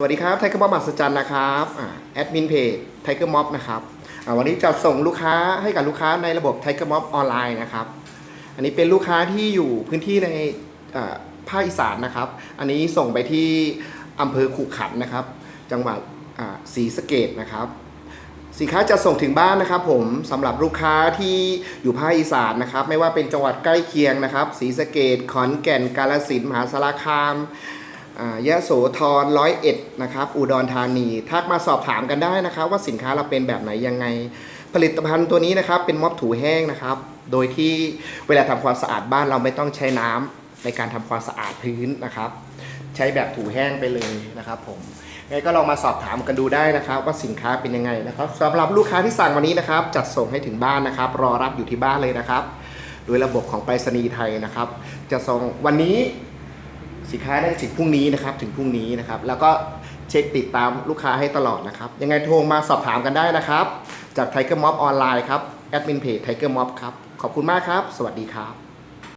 สวัสดีครับไทเกอร์ม็อบมหัศจรรย์นะครับแอดมินเพจไทเกอร์ม็อบนะครับวันนี้จะส่งลูกค้าให้กับลูกค้าในระบบไทเกอร์ม็อบออนไลน์นะครับ อันนี้เป็นลูกค้าที่อยู่พื้นที่ในภาคอีสานนะครับ อันนี้ส่งไปที่อำเภอขุขันนะครับ จังหวัดศรีสะเกดนะครับ สินค้าจะส่งถึงบ้านนะครับ ผมสำหรับลูกค้าที่อยู่ภาคอีสานนะครับ ไม่ว่าเป็นจังหวัดใกล้เคียงนะครับศรีสะเกดขอนแก่นกาฬสินธุ์มหาสารคาม ยะโสธรร้อยเอ็ดนะครับอุดรธานี ทักมาสอบถามกันได้นะครับ ว่าสินค้าเราเป็นแบบไหนยังไง ผลิตภัณฑ์ตัวนี้นะครับเป็นม็อบถูแห้งนะครับ โดยที่เวลาทำความสะอาดบ้านเราไม่ต้องใช้น้ำในการทำความสะอาดพื้นนะครับ ใช้แบบถูแห้งไปเลยนะครับผมไงก็ลองมาสอบถามกันดูได้นะครับ ว่าสินค้าเป็นยังไงนะครับสำหรับลูกค้าที่สั่งวันนี้นะครับ จัดส่งให้ถึงบ้านนะครับ รอรับอยู่ที่บ้านเลยนะครับ โดยระบบของไปรษณีย์ไทยนะครับ จะส่งวันนี้ สินค้าได้ถึงพรุ่งนี้นะครับถึงพรุ่งนี้นะครับ แล้วก็เช็คติดตามลูกค้าให้ตลอดนะครับ ยังไงโทรมาสอบถามกันได้นะครับ จากไทเกอร์ม็อบออนไลน์ครับแอดมินเพจไทเกอร์ม็อบครับ ขอบคุณมากครับ สวัสดีครับ